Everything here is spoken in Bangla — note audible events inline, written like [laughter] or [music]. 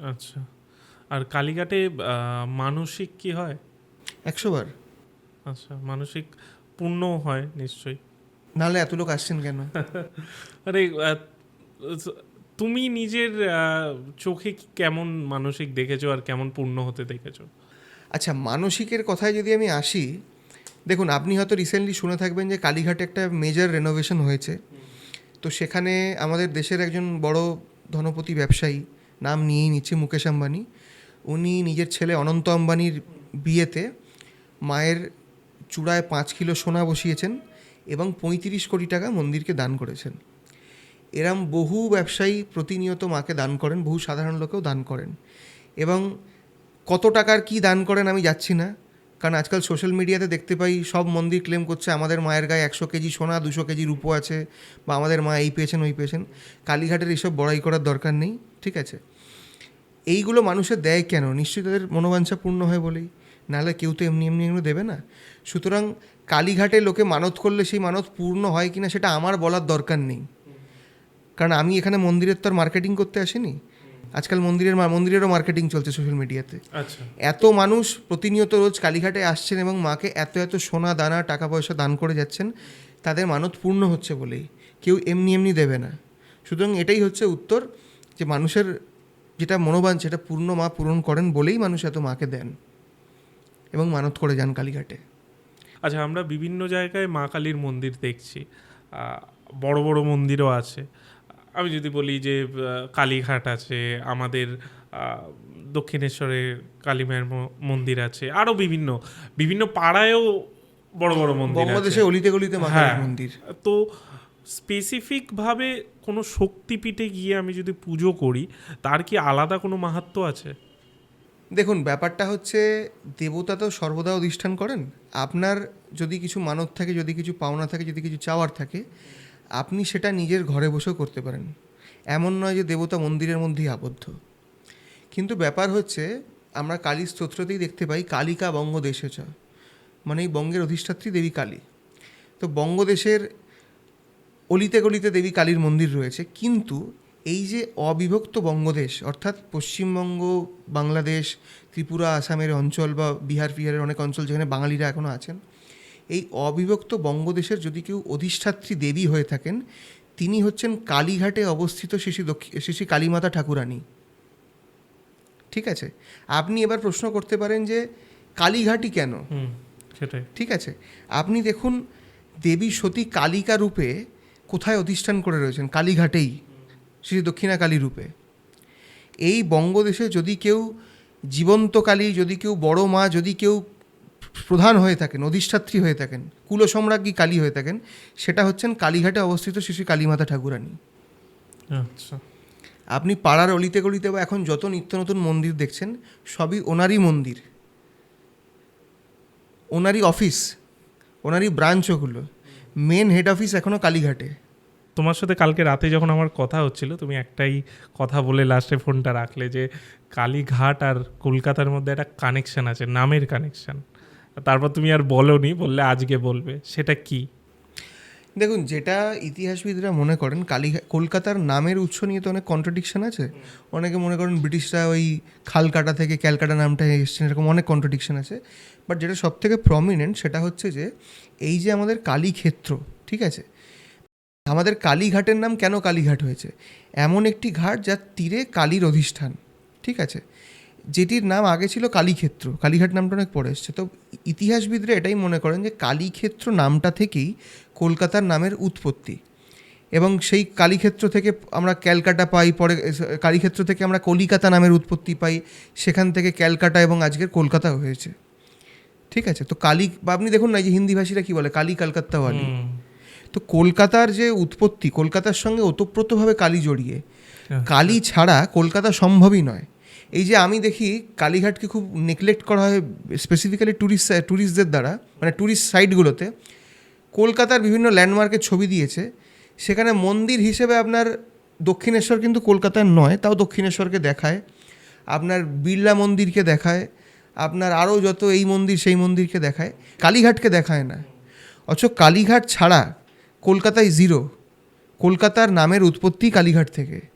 আচ্ছা। আর কালীঘাটে মানসিক কি হয়? একশো বার। আচ্ছা মানসিক পূর্ণ হয় নিশ্চয়ই। নাহলে এত লোক আসছেন কেন? [laughs] আরে তুমি নিজের চোখে কেমন মানসিক দেখেছ আর কেমন পূর্ণ হতে দেখেছ? আচ্ছা মানসিকের কথায় যদি আমি আসি দেখুন আপনি হয়তো রিসেন্টলি শুনে থাকবেন যে কালীঘাটে একটা মেজর রেনোভেশন হয়েছে। তো সেখানে আমাদের দেশের একজন বড় ধনপতি ব্যবসায়ী নাম নিয়েই নিচ্ছি মুকেশ আম্বানি। উনি নিজের ছেলে অনন্ত আম্বানির বিয়েতে মায়ের চূড়ায় পাঁচ কিলো সোনা বসিয়েছেন এবং পঁয়ত্রিশ কোটি টাকা মন্দিরকে দান করেছেন। এরম বহু ব্যবসায়ী প্রতিনিয়ত মাকে দান করেন, বহু সাধারণ লোকেও দান করেন। এবং কত টাকার কি দান করেন আমি যাচ্ছি না। কারণ আজকাল সোশ্যাল মিডিয়াতে দেখতে পাই, সব মন্দির ক্লেম করছে, আমাদের মায়ের গায়ে একশো কেজি সোনা, দুশো কেজি রূপো আছে, বা আমাদের মা এই পেয়েছেন, ওই পেয়েছেন। কালীঘাটের এইসব বড়াই করার দরকার নেই, ঠিক আছে? এইগুলো মানুষের দেয় কেন? নিশ্চয়ই তাদের মনোবাঞ্ছা পূর্ণ হয় বলেই। নাহলে কেউ তো এমনি এমনি এগুলো দেবে না। সুতরাং কালীঘাটে লোকে মানত করলে সেই মানত পূর্ণ হয় কিনা, সেটা আমার বলার দরকার নেই। কারণ আমি এখানে মন্দিরের তো আর মার্কেটিং করতে আসিনি। আজকাল মন্দিরের মা- মন্দিরেরও মার্কেটিং চলছে সোশ্যাল মিডিয়াতে আচ্ছা। এত মানুষ প্রতিনিয়ত রোজ কালীঘাটে আসছেন এবং মাকে এত এত সোনা দানা টাকা পয়সা দান করে যাচ্ছেন তাদের মানত পূর্ণ হচ্ছে বলেই। কেউ এমনি এমনি দেবে না। সুতরাং এটাই হচ্ছে উত্তর যে মানুষের যেটা মনোবান সেটা পূর্ণ মা পূরণ করেন বলেই মানুষ এত মাকে দেন এবং মানত করে যান কালীঘাটে। আচ্ছা আমরা বিভিন্ন জায়গায় মা কালীর মন্দির দেখছি। বড় বড় মন্দিরও আছে। আমি যদি বলি যে কালীঘাট আছে আমাদের দক্ষিণেশ্বরে কালী মায়ের ম- মন্দির আছে আরও বিভিন্ন বিভিন্ন পাড়ায়ও বড় বড় মন্দির আছে। বঙ্গদেশে অলিতে গলিতে হ্যাঁ। মন্দির। তো স্পেসিফিকভাবে কোনো শক্তিপীঠে গিয়ে আমি যদি পুজো করি তার কি আলাদা কোনো মাহাত্ম্য আছে? দেখুন ব্যাপারটা হচ্ছে দেবতা তো সর্বদা অধিষ্ঠান করেন। আপনার যদি কিছু মানত থাকে যদি কিছু পাওনা থাকে যদি কিছু চাওয়ার থাকে আপনি সেটা নিজের ঘরে বসেও করতে পারেন। এমন নয় যে দেবতা মন্দিরের মধ্যেই আবদ্ধ। কিন্তু ব্যাপার হচ্ছে, আমরা কালী স্তোত্রতেই দেখতে পাই, কালিকা বঙ্গদেশে চ। মানে এই বঙ্গের অধিষ্ঠাত্রী দেবী কালী। তো বঙ্গদেশের অলিতে গলিতে দেবী কালীর মন্দির রয়েছে, কিন্তু এই যে অবিভক্ত বঙ্গদেশ, অর্থাৎ পশ্চিমবঙ্গ, বাংলাদেশ, ত্রিপুরা, আসামের অঞ্চল বা বিহার ফিহারের অনেক অঞ্চল যেখানে বাঙালিরা এখনও আছেন এই অবিভক্ত বঙ্গদেশের যদি কেউ অধিষ্ঠাত্রী দেবী হয়ে থাকেন তিনি হচ্ছেন কালীঘাটে অবস্থিত দক্ষিণ শ্রী কালীমাতা ঠাকুরানী। ঠিক আছে? আপনি এবার প্রশ্ন করতে পারেন যে কালীঘাটই কেন? সেটাই। ঠিক আছে? আপনি দেখুন দেবী সতী কালিকা রূপে কোথায় অধিষ্ঠান করে রয়েছেন? কালীঘাটেই শ্রী দক্ষিণা কালী রূপে। এই বঙ্গদেশে যদি কেউ জীবন্ত কালী যদি কেউ বড় মা যদি কেউ প্রধান হয়ে থাকেন অধিষ্ঠাত্রী হয়ে থাকেন কুলসম্রাজ্ঞী কালী হয়ে থাকেন সেটা হচ্ছেন কালীঘাটে অবস্থিত শ্রী কালীমাতা ঠাকুরানী। আচ্ছা। আপনি পাড়ার অলিতে গলিতে বা এখন যত নিত্য নতুন মন্দির দেখছেন সবই ওনারই মন্দির। ওনারই অফিস ওনারই ব্রাঞ্চ ওগুলো। মেন হেড অফিস এখনও কালীঘাটে। তোমার সাথে কালকে রাতে যখন আমার কথা হচ্ছিল তুমি একটাই কথা বলে লাস্টে ফোনটা রাখলে যে কালীঘাট আর কলকাতার মধ্যে একটা কানেকশন আছে নামের কানেকশন তারপর তুমি আর বলোনি, বললে আজকে বলবে, সেটা কি? দেখুন, যেটা ইতিহাসবিদরা মনে করেন কালীঘাট কলকাতার নামের উৎস নিয়ে তো অনেক কন্ট্রাডিকশন আছে। অনেকে মনে করেন ব্রিটিশরা ওই খালকাটা থেকে ক্যালকাটা নামটা এসছেন, এরকম অনেক কন্ট্রাডিকশন আছে। বাট যেটা সব থেকে প্রমিনেন্ট সেটা হচ্ছে যে, এই যে আমাদের কালীক্ষেত্র, ঠিক আছে? আমাদের কালীঘাটের নাম কেন কালীঘাট হয়েছে? এমন একটি ঘাট যার তীরে কালীর অধিষ্ঠান, ঠিক আছে? যেটির নাম আগে ছিল কালীক্ষেত্র কালীঘাট নামটা অনেক পরে এসছে। তো ইতিহাসবিদরা এটাই মনে করেন যে কালীক্ষেত্র নামটা থেকেই কলকাতার নামের উৎপত্তি এবং সেই কালীক্ষেত্র থেকে আমরা ক্যালকাটা পাই পরে কালীক্ষেত্র থেকে আমরা কলিকাতা নামের উৎপত্তি পাই সেখান থেকে ক্যালকাটা এবং আজকের কলকাতা হয়েছে। ঠিক আছে? তো কালী বা আপনি দেখুন না যে হিন্দিভাষীরা কি বলে? কালী কলকাতা ওয়ালি হুম, তো কলকাতার যে উৎপত্তি কলকাতার সঙ্গে ওতপ্রোতভাবে কালী জড়িয়ে আচ্ছা। কালী ছাড়া কলকাতা সম্ভবই নয়। এই যে আমি দেখি কালীঘাটকে খুব নেগলেক্ট করা হয় স্পেসিফিক্যালি ট্যুরিস্ট ট্যুরিস্টদের দ্বারা মানে ট্যুরিস্ট সাইটগুলোতে কলকাতার বিভিন্ন ল্যান্ডমার্কের ছবি দিয়েছে। সেখানে মন্দির হিসেবে আপনার দক্ষিণেশ্বর কিন্তু কলকাতার নয়, তাও দক্ষিণেশ্বরকে দেখায়। আপনার বিড়লা মন্দিরকে দেখায়। আপনার আরও যত এই মন্দির, সেই মন্দিরকে দেখায়। কালীঘাটকে দেখায় না। অথচ কালীঘাট ছাড়া কলকাতায় জিরো কলকাতার নামের উৎপত্তি কালীঘাট থেকে।